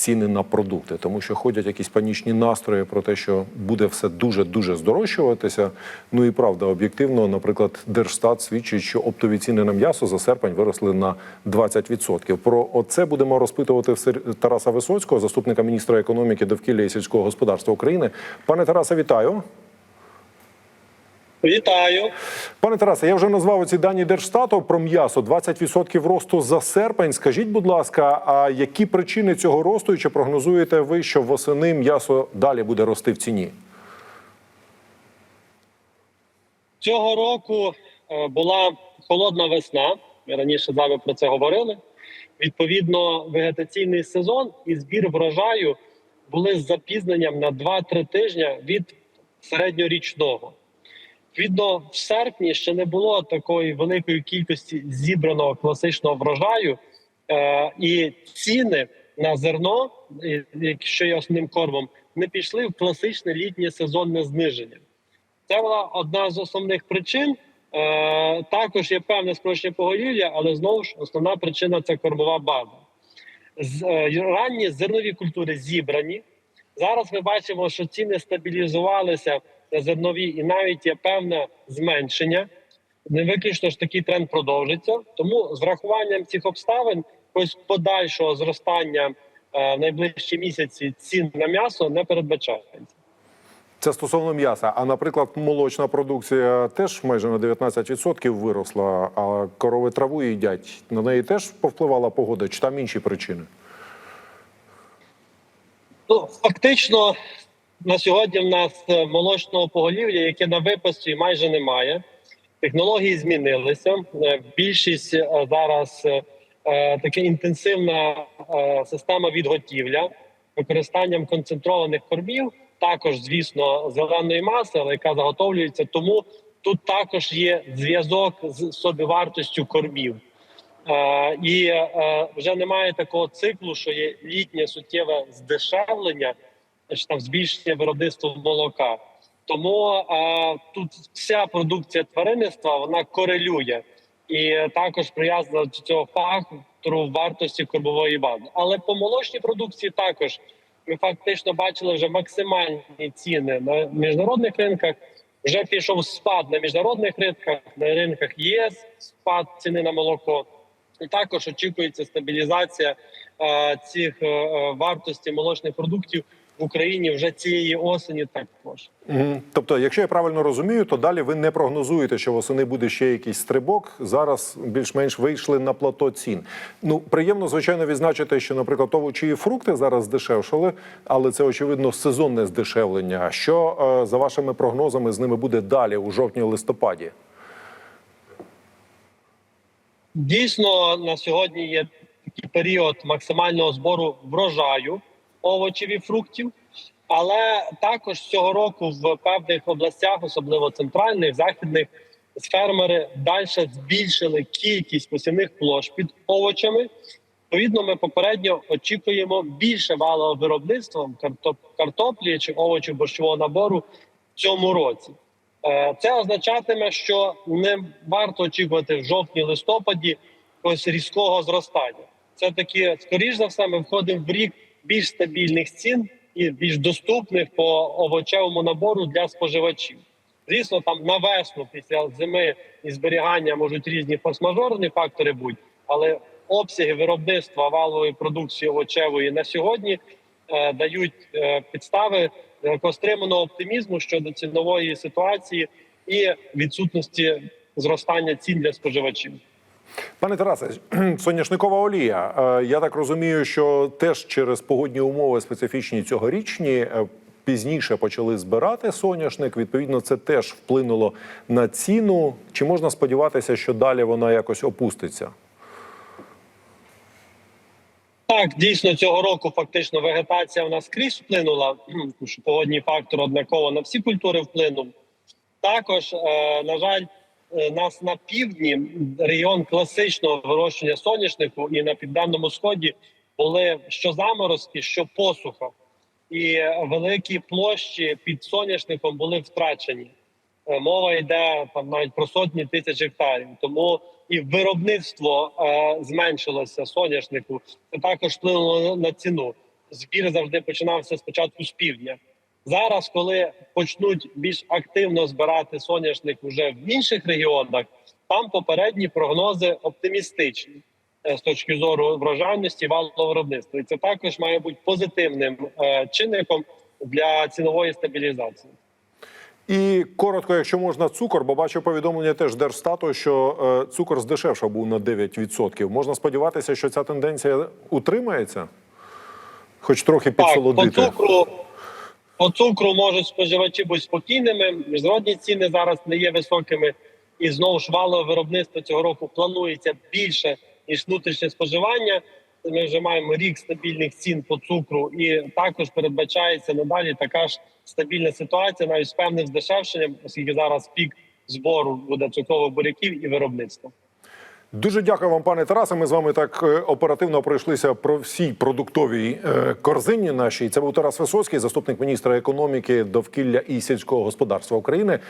ціни на продукти, тому що ходять якісь панічні настрої про те, що буде все дуже дуже здорожчуватися. Ну і правда, об'єктивно, наприклад, Держстат свідчить, що оптові ціни на м'ясо за серпень виросли на 20%. Про це будемо розпитувати Тараса Висоцького, заступника міністра економіки, довкілля і сільського господарства України. Пане Тарасе, вітаю. Вітаю. Пане Тарасе, я вже назвав ці дані Держстату про м'ясо 20% росту за серпень. Скажіть, будь ласка, а які причини цього росту? І чи прогнозуєте ви, що восени м'ясо далі буде рости в ціні? Цього року е, була холодна весна. Ми раніше з вами про це говорили. Відповідно, вегетаційний сезон і збір врожаю були з запізненням на 2-3 тижні від середньорічного. Відповідно, в серпні ще не було такої великої кількості зібраного класичного врожаю, е, і ціни на зерно, що є основним кормом, не пішли в класичне літнє сезонне зниження. Це була одна з основних причин. Е, також є певне спрощення поголів'я, але знову ж основна причина це кормова база. З, е, ранні зернові культури зібрані. Зараз ми бачимо, що ціни стабілізувалися зернові, і навіть є певне зменшення. Не виключно ж такий тренд продовжиться. Тому з врахуванням цих обставин, ось подальшого зростання е, в найближчі місяці цін на м'ясо не передбачається. Це стосовно м'яса. А наприклад, молочна продукція теж майже на 19% виросла, а корови траву їдять. На неї теж повпливала погода, чи там інші причини? Ну, фактично, на сьогодні в нас е, молочного поголів'я, яке на випасі майже немає. Технології змінилися. Е, Більшість е, зараз е, інтенсивна система відготівля використанням концентрованих кормів, також, звісно, зеленої маси, але яка заготовлюється. Тому тут також є зв'язок з собівартостю кормів. І вже немає такого циклу, що є літнє суттєве здешевлення, там збільшення виробництва молока. Тому е, тут вся продукція тваринництва вона корелює і також прив'язана до цього фактору вартості кормової бази. Але по молочній продукції також ми фактично бачили вже максимальні ціни на міжнародних ринках. Вже пішов спад на міжнародних ринках, на ринках ЄС спад ціни на молоко. І також очікується стабілізація е, цих е, е, вартості молочних продуктів Україні вже цієї осені. Також Мгм. Тобто, якщо я правильно розумію, то далі ви не прогнозуєте, що восени буде ще якийсь стрибок. Зараз більш-менш вийшли на плато цін. Ну приємно, звичайно, відзначити, що, наприклад, овочі і фрукти зараз здешевшали, але це очевидно сезонне здешевлення. Що е, за вашими прогнозами з ними буде далі у жовтні-листопаді? дійсно на сьогодні є такий період максимального збору врожаю овочів і фруктів. Але також цього року в певних областях, особливо центральних, західних, фермери далі збільшили кількість посівних площ під овочами. Відповідно, ми попередньо очікуємо більше валового виробництва картоп- картоплі чи овочів борщового набору в цьому році. Е, Це означатиме, що не варто очікувати в жовтні-листопаді якогось різкого зростання. Це таки, скоріш за все, ми входимо в рік більш стабільних цін і більш доступних по овочевому набору для споживачів. Звісно, там на весну після зими і зберігання можуть різні форс-мажорні фактори бути, але обсяги виробництва валової продукції овочевої на сьогодні е, дають е, підстави стриманого оптимізму щодо цінової ситуації і відсутності зростання цін для споживачів. Пане Тарасе, соняшникова олія. е, Я так розумію, що теж через погодні умови специфічні цьогорічні е, пізніше почали збирати соняшник. Відповідно, це теж вплинуло на ціну. Чи можна сподіватися, що далі вона якось опуститься? Так, дійсно цього року фактично вегетація в нас скрізь вплинула, погодній фактор однаково на всі культури вплинув. Також, е, на жаль, нас на півдні регіон класичного вирощення соняшнику і на південному сході були що заморозки, що посуха, і е, великі площі під соняшником були втрачені. Е, Мова йде там навіть про сотні тисяч гектарів. Тому і виробництво е, зменшилося соняшнику. Це також вплинуло на ціну. збір завжди починався спочатку з півдня. Зараз, коли почнуть більш активно збирати соняшник вже в інших регіонах, там попередні прогнози оптимістичні е, з точки зору врожайності валового виробництва. І це також має бути позитивним е, чинником для цінової стабілізації. І коротко, якщо можна, цукор, бо бачу повідомлення теж Держстату, що е, цукор здешевшав був на 9%. Можна сподіватися, що ця тенденція утримається, хоч трохи Так, по цукру, по цукру можуть споживачі бути спокійними. Міжнародні ціни зараз не є високими, і знову ж валове виробництво цього року планується більше ніж внутрішнє споживання. Ми вже маємо рік стабільних цін по цукру, і також передбачається надалі така ж стабільна ситуація, навіть з певним здешевшенням, оскільки зараз пік збору буде цукрових буряків і виробництва. Дуже дякую вам, пане Тарасе. Ми з вами так е, оперативно пройшлися про всій продуктовій е, корзині нашій. Це був Тарас Висоцький, заступник міністра економіки, довкілля і сільського господарства України.